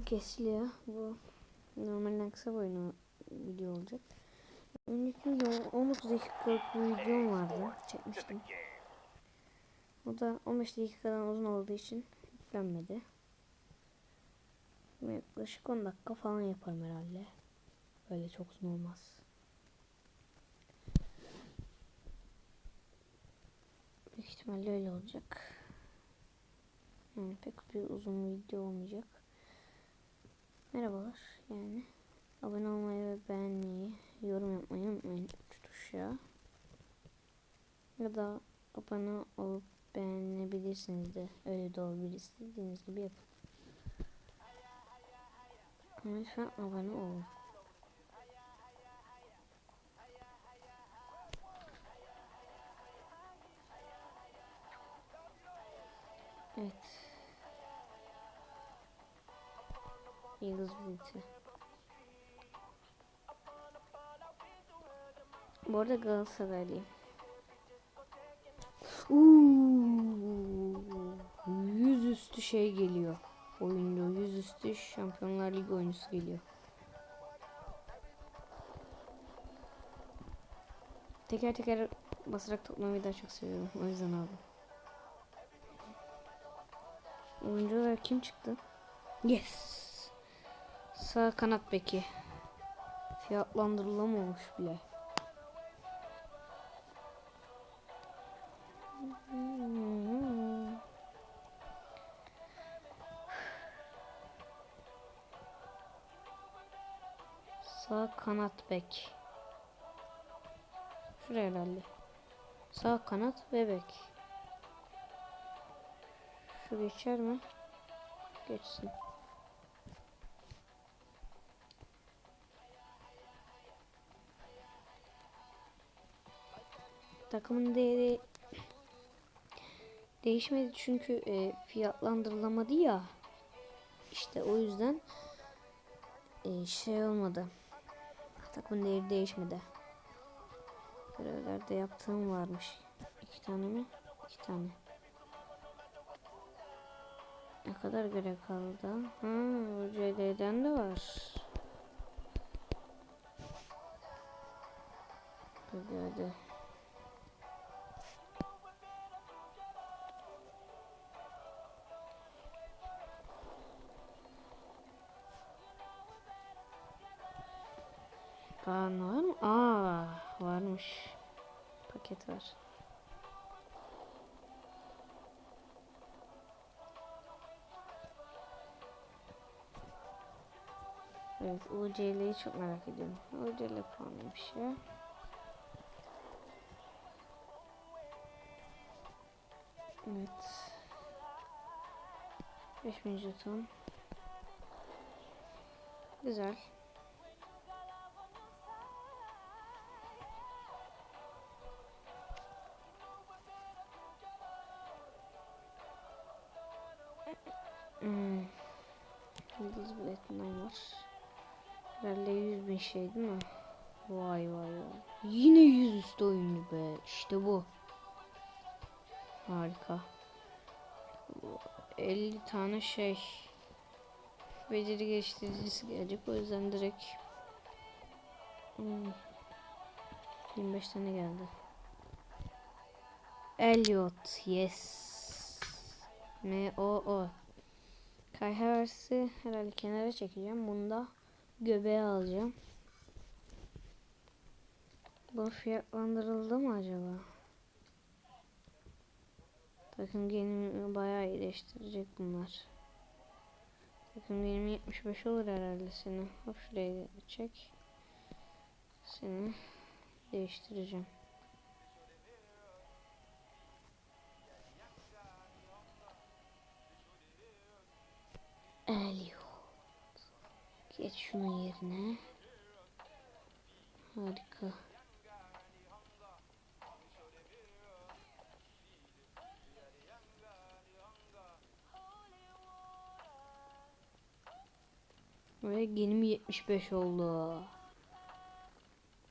Oyun kesiliyor. Bu normalden kısa boyunu video olacak. Önceki video 19 dakikalık bir videom vardı. Çekmiştim. O da 15 dakikadan uzun olduğu için yüklenmedi. Yaklaşık 10 dakika falan yaparım herhalde. Böyle çok uzun olmaz. Büyük ihtimalle öyle olacak. Yani pek bir uzun video olmayacak. Merhabalar yani. Abone olmayı ve beğenmeyi, yorum yapmayı unutmayın. Üç tuşa. Ya da abone olup beğenebilirsiniz de. Öyle de olabilir. istediğiniz gibi yapın. Lütfen abone olun. Evet. Yıldız Bilti. Bu arada Galatasaraylıyım. Uuu, yüz üstü şey geliyor. Oyuncu yüz üstü Şampiyonlar Ligi oyuncusu geliyor. Teker teker basarak toplamayı daha çok seviyorum. O yüzden aldım. Oyuncu olarak kim çıktı? Yes. Sağ kanat beki. Fiyatlandırılamamış bile. Sağ kanat bek. Şuraya herhalde. Sağ kanat ve bek. Şu geçer mi? Geçsin. Takımın değeri değişmedi çünkü e, fiyatlandırılamadı ya. İşte o yüzden e, şey olmadı. Takımın değeri değişmedi. Görevlerde yaptığım varmış. İki tane mi? İki tane. Ne kadar görev kaldı? Ha, UCD'den de var. Kaan var mı? Aa, varmış. Paket var. Evet, UCL'yi çok merak ediyorum. UCL puanıymış ya. Evet. 5000 jeton. Güzel. Hmm. Yıldız biletinden var. Herhalde 100 bin şey değil mi? Vay vay vay. Yine yüzüstü oyuncu be. İşte bu. Harika. 50 tane şey. Beceri geliştiricisi gelecek. O yüzden direkt hmm. 25 tane geldi. Elliot. Yes. M O O. Kai Havertz'i herhalde kenara çekeceğim. Bunda göbeğe alacağım. Bu fiyatlandırıldı mı acaba? Takım gelimi bayağı iyileştirecek bunlar. Takım gelimi 75 olur herhalde seni. Hop şuraya çek. Seni değiştireceğim. Geç şunun yerine. Harika. Ve genim 75 oldu.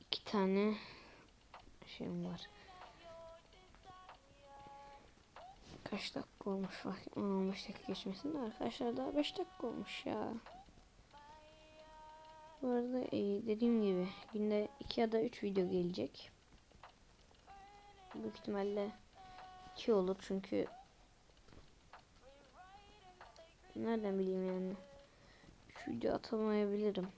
İki tane şeyim var. Kaç dakika olmuş bak 15 dakika geçmesin de arkadaşlar daha 5 dakika olmuş ya. Bu arada e, dediğim gibi günde 2 ya da 3 video gelecek. Büyük ihtimalle 2 olur çünkü nereden bileyim yani. 3 video atamayabilirim.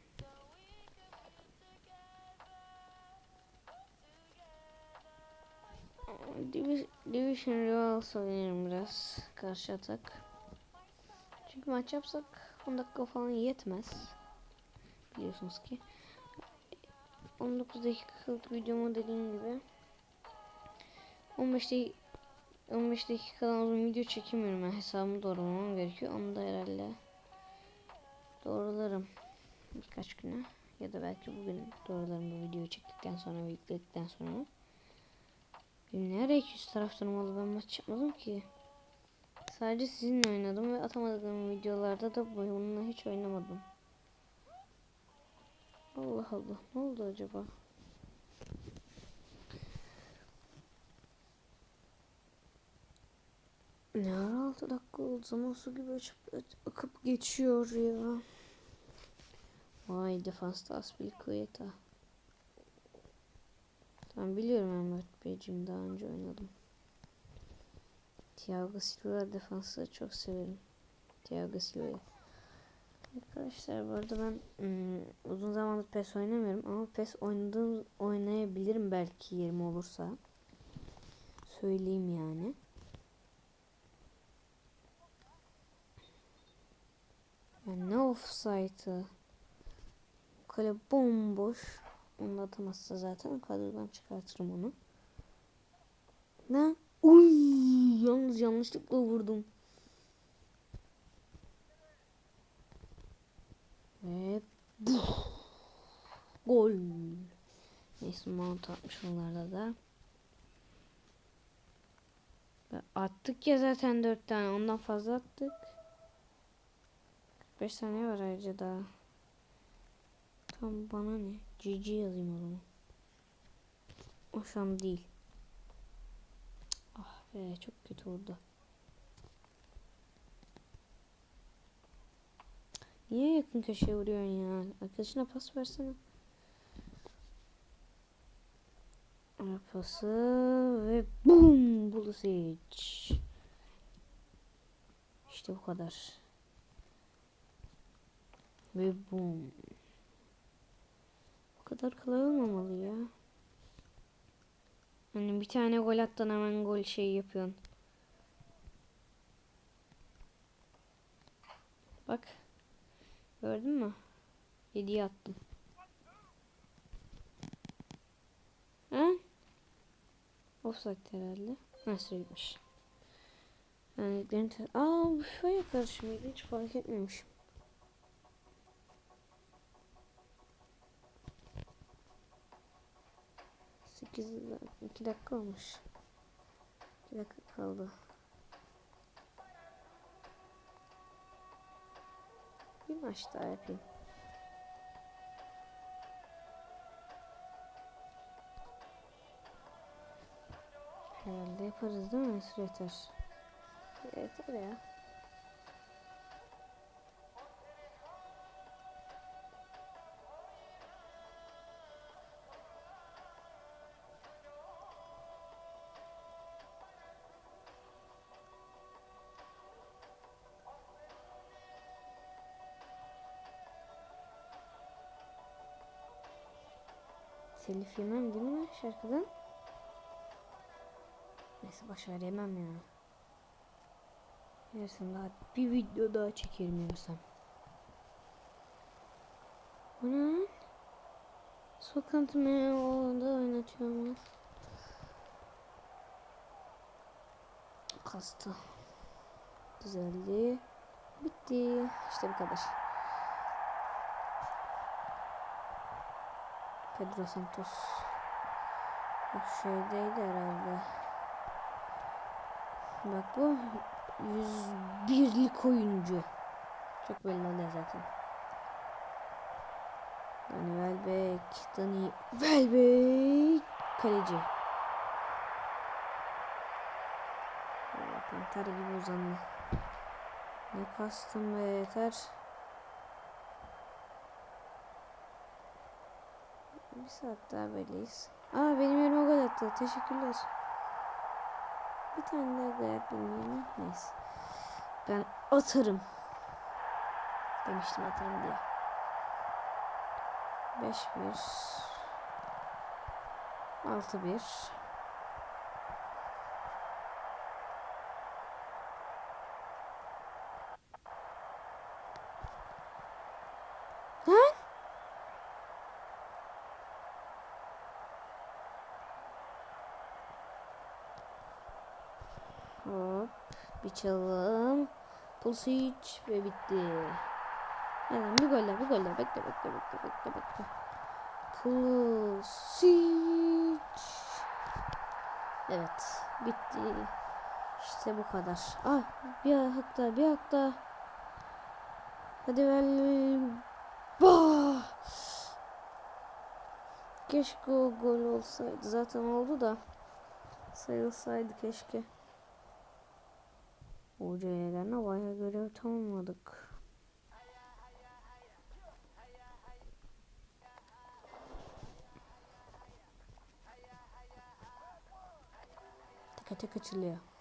Divi- Division Rivals oynarım biraz karşı atak. Çünkü maç yapsak 10 dakika falan yetmez. Biliyorsunuz ki. 19 dakikalık videomu dediğim gibi 15 dakika 15 dakikadan uzun video çekemiyorum. Ben hesabımı doğrulamam gerekiyor. Onu da herhalde doğrularım birkaç güne ya da belki bugün doğrularım bu videoyu çektikten sonra ve yükledikten sonra. Benim ne ara 200 taraftarım oldu ben maç yapmadım ki. Sadece sizinle oynadım ve atamadığım videolarda da bununla hiç oynamadım. Allah Allah ne oldu acaba? Ne ara 6 dakika oldu zaman su gibi açıp, akıp geçiyor ya. Vay defansta Aspilicueta. Tamam biliyorum Mehmet Beyciğim daha önce oynadım. Thiago Silva defansı çok severim. Thiago Silva'yı. Arkadaşlar bu arada ben ım, uzun zamandır PES oynamıyorum ama PES oynadığım oynayabilirim belki yerim olursa. Söyleyeyim yani. Yani ne offside'ı. Kale bomboş. Onu atamazsa zaten kadrodan çıkartırım onu. Ne? Uy, yalnız yanlışlıkla vurdum. Ve buf, gol. Neyse mount atmış onlarda da. Attık ya zaten 4 tane. Ondan fazla attık. 45 saniye var ayrıca daha. Tam bana ne? GG yazayım o zaman. O şu an değil. Ah be çok kötü oldu. Niye yakın köşeye vuruyorsun ya? Arkadaşına pas versene. Pası ve bum Pulisic. İşte bu kadar. Ve bum. Bu kadar kolay olmamalı ya. Hani bir tane gol attın hemen gol şey yapıyorsun. Bak. Gördün mü? 7'ye attım. Ha? Offside herhalde. Nasıl gitmiş? Yani te- Aa bu şöyle karışımıydı hiç fark etmemişim. Sekiz iki dakika olmuş. İki dakika kaldı. Maç daha yapayım. Herhalde yaparız değil mi? Yeter. Yeter ya. Telif yemem değil mi şarkıdan? Neyse başarı yemem ya. Yersen daha bir video daha çekerim yersem. Bu ne lan? Sokantı mı o da oynatıyor ama. Kastı. Düzeldi. Bitti. İşte bu kadar. Pedro Santos. Bu şeydeydi herhalde. Bak bu 101'lik oyuncu. Çok belli oluyor zaten. Dani Welbeck, Dani Welbeck kaleci. Panter gibi uzandı. Ne kastım be yeter. Bir saat daha böyleyiz. Aa benim yerime gol attı. Teşekkürler. Bir tane daha gol at benim yerime. Neyse. Ben atarım. Demiştim atarım diye. 5-1 6-1 Hop bir çalım. Pulsic ve bitti. Hemen bir gol daha bir gol daha bekle bekle bekle bekle bekle. Pulsic. Evet bitti. İşte bu kadar. Ah bir hak daha bir hak daha. Hadi ver. Bah! Keşke o gol olsaydı. Zaten oldu da. Sayılsaydı keşke. Hocaya gelene bayağı görev tamamladık. Tek tek açılıyor.